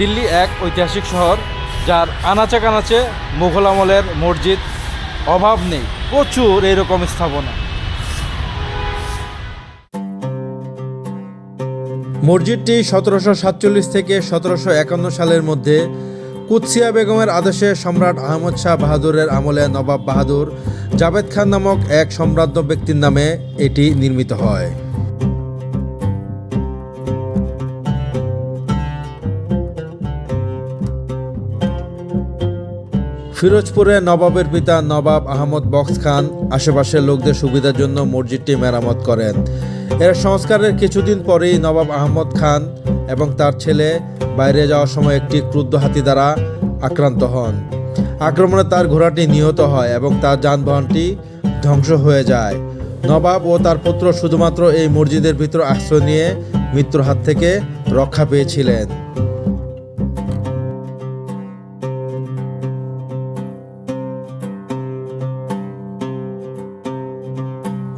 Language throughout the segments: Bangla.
দিল্লি এক ঐতিহাসিক শহর যার আনাচে কানাচে মুঘল আমলের মসজিদ অভাব নেই, প্রচুর এইরকম স্থাপনা। মসজিদটি সতেরোশো সাতচল্লিশ থেকে সতেরোশো একান্ন সালের মধ্যে কুৎসিয়া বেগমের আদেশে সম্রাট আহমদ শাহ বাহাদুরের আমলে নবাব বাহাদুর জাভেদ খান নামক এক সম্রাজ্ঞ ব্যক্তির নামে এটি নির্মিত হয়। ফিরোজপুরে নবাবের পিতা নবাব আহমদ বক্স খান আশেপাশের লোকদের সুবিধার জন্য মসজিদটি মেরামত করেন। এর সংস্কারের কিছুদিন পরেই নবাব আহমদ খান এবং তার ছেলে বাইরে যাওয়ার সময় একটি ক্রুদ্ধ হাতি দ্বারা আক্রান্ত হন। আক্রমণে তার ঘোড়াটি নিহত হয় এবং তার যানবাহনটি ধ্বংস হয়ে যায়। নবাব ও তার পুত্র শুধুমাত্র এই মসজিদের ভিতর আশ্রয় নিয়ে মৃত্যুর হাত থেকে রক্ষা পেয়েছিলেন।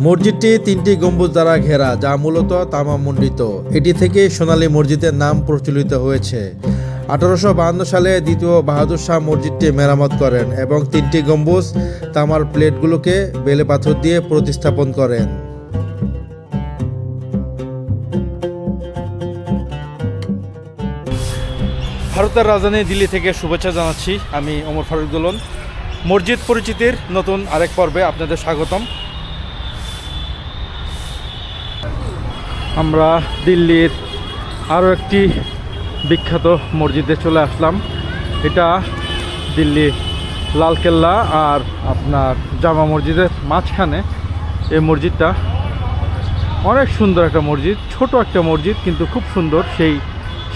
মসজিদটি তিনটি গম্বুজ দ্বারা ঘেরা, যা মূলত তামা মণ্ডিত। এটি থেকে সোনালী মসজিদের নাম প্রচলিত হয়েছে। আঠারোশো সালে দ্বিতীয় বাহাদুর শাহ মসজিদটি মেরামত করেন এবং তিনটি গম্বুজ তামার প্লেটগুলোকে বেলে পাথর দিয়ে প্রতিস্থাপন করেন। ভারতের রাজধানী দিল্লি থেকে শুভেচ্ছা জানাচ্ছি। আমি ওমর ফারুক দোলন। মসজিদ পরিচিতির নতুন আরেক পর্বে আপনাদের স্বাগতম। আমরা দিল্লির আরও একটি বিখ্যাত মসজিদে চলে আসলাম। এটা দিল্লি লালকেল্লা আর আপনার জামা মসজিদের মাঝখানে এই মসজিদটা। অনেক সুন্দর একটা মসজিদ, ছোট একটা মসজিদ, কিন্তু খুব সুন্দর সেই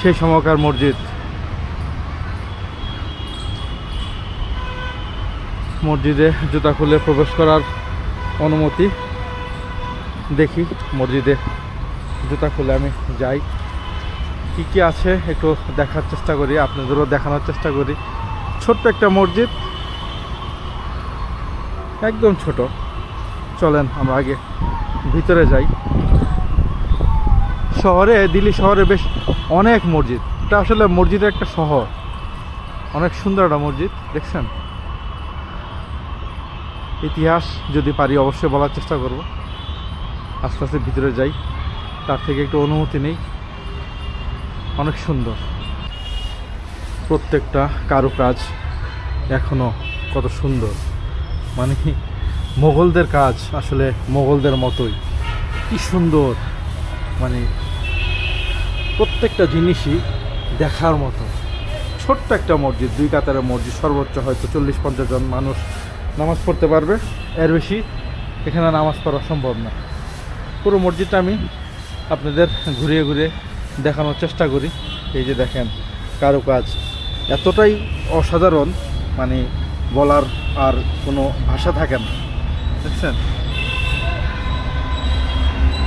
সেই সময়কার মসজিদ। মসজিদে জুতা খুলে প্রবেশ করার অনুমতি দেখি মসজিদে। জুতা খুলে আমি যাই। কি কি আছে একটু দেখার চেষ্টা করি, আপনাদেরও দেখানোর চেষ্টা করি। ছোট্ট একটা মসজিদ। একদম ছোট। চলেন, আমরা আগে ভিতরে যাই। শহরে, দিল্লি শহরে বেশ অনেক মসজিদ। এটা আসলে মসজিদের একটা শহর। অনেক সুন্দর একটা মসজিদ, দেখছেন? ইতিহাস যদি পারি অবশ্যই বলার চেষ্টা করব। আস্তে আস্তে ভিতরে যাই। তার থেকে একটু অনুমতি নেই। অনেক সুন্দর। প্রত্যেকটা কারুকাজ এখনও কত সুন্দর। মানে কি, মোগলদের কাজ আসলে মোগলদের মতোই। কি সুন্দর। মানে প্রত্যেকটা জিনিসই দেখার মতো। ছোট্ট একটা মসজিদ, দুই কাতারের মসজিদ, সর্বোচ্চ হয়তো চল্লিশ, পঞ্চাশ জন মানুষ নামাজ পড়তে পারবে। এর বেশি এখানে নামাজ পড়া সম্ভব না। পুরো মসজিদটা আমি আপনাদের ঘুরিয়ে ঘুরিয়ে দেখানোর চেষ্টা করি। এই যে দেখেন কারুকাজ। এতটাই অসাধারণ মানে বলার আর কোনো ভাষা থাকে না। দেখছেন?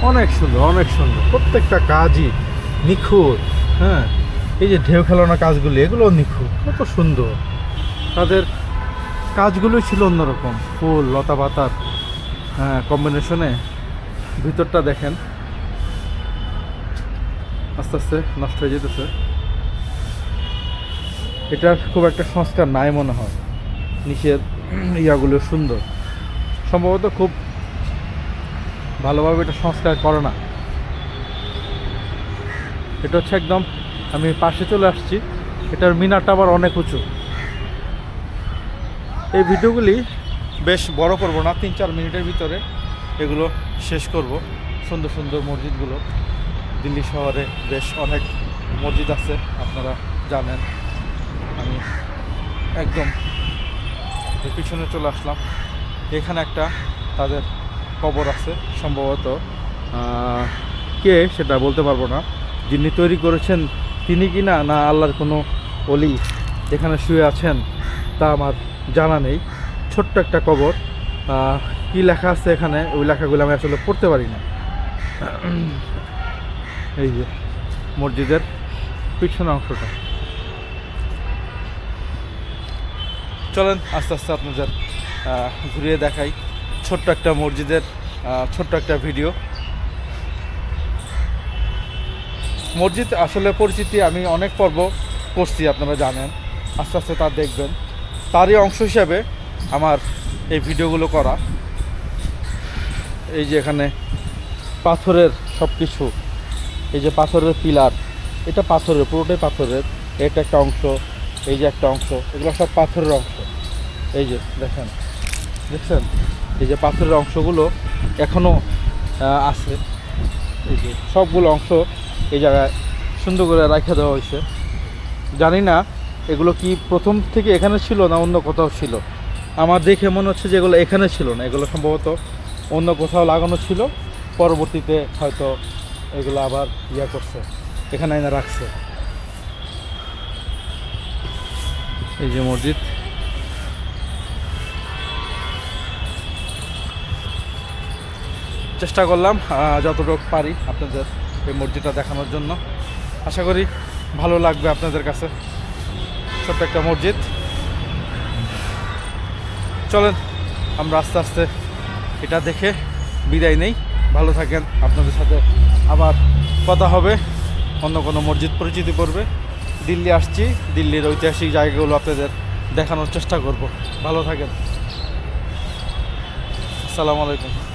অনেক সুন্দর অনেক সুন্দর। প্রত্যেকটা কাজই নিখুঁত হ্যাঁ? এই যে ঢেউ খেলানো কাজগুলি এগুলো নিখুঁত। কত সুন্দর। তাদের কাজগুলোই ছিল অন্যরকম। ফুল, লতা পাতার হ্যাঁ কম্বিনেশনে ভিতরটা দেখেন। আস্তে আস্তে নষ্ট হয়ে যেতেছে। এটার খুব একটা সংস্কার নাই মনে হয়। নিচের ইয়াগুলো সুন্দর। সম্ভবত খুব ভালোভাবে এটা সংস্কার করে না। এটা হচ্ছে একদম, আমি পাশে চলে আসছি। এটার মিনারটা আবার অনেক উঁচু। এই ভিডিওগুলি বেশ বড় করব না, তিন চার মিনিটের ভিতরে এগুলো শেষ করব। সুন্দর সুন্দর মসজিদগুলো। দিল্লি শহরে বেশ অনেক মসজিদ আছে, আপনারা জানেন। আমি একদম পিছনে চলে আসলাম। এখানে একটা তাদের কবর আছে, সম্ভবত কে সেটা বলতে পারব না। যিনি তৈরি করেছেন, তিনি কি না না আল্লাহর কোনো অলি এখানে শুয়ে আছেন, তা আমার জানা নেই। ছোট্ট একটা কবর। কি লেখা আছে এখানে? ওই লেখাগুলো আমি আসলে পড়তে পারি না। এই যে, মসজিদের পিছনে অংশটা। চলেন আস্তে আস্তে আপনাদের ঘুরিয়ে দেখাই ছোট্ট একটা মসজিদের ছোট্ট একটা ভিডিও। মসজিদ আসলে পরিচিতি আমি অনেক পর্ব করছি, আপনারা জানেন। আস্তে আস্তে তা দেখবেন। তারই অংশ হিসাবে আমার এই ভিডিওগুলো করা। এই যে এখানে পাথরের সব কিছু এই যে পাথরের পিলার, এটা পাথরের, পুরোটাই পাথরের। এটা একটা অংশ, এই যে একটা অংশ, এগুলো সব পাথরের অংশ। এই যে দেখেন, দেখছেন? এই যে পাথরের অংশগুলো এখনও আছে। এই যে সবগুলো অংশ এই জায়গায় সুন্দর করে রাখা দেওয়া হয়েছে। জানি না এগুলো কি প্রথম থেকে এখানে ছিল না অন্য কোথাও ছিল? আমার দেখে মনে হচ্ছে যে এগুলো এখানে ছিল না। এগুলো সম্ভবত অন্য কোথাও লাগানো ছিল। পরবর্তীতে হয়তো এগুলো আবার ইয়া করছে, এখানে এনে রাখছে। এই যে মসজিদ। চেষ্টা করলাম যতটুকু পারি আপনাদের এই মসজিদটা দেখানোর জন্য। আশা করি ভালো লাগবে আপনাদের কাছে। ছোট্ট একটা মসজিদ। চলেন, আমরা আস্তে আস্তে এটা দেখে বিদায় নেই। ভালো থাকেন, আপনাদের সাথে আবার কথা হবে। অন্য কোনো মসজিদ পরিচিতি পড়বে। দিল্লি আসছি। দিল্লির ঐতিহাসিক জায়গাগুলো আপনাদের দেখানোর চেষ্টা করব। ভালো থাকেন। আসসালামু আলাইকুম।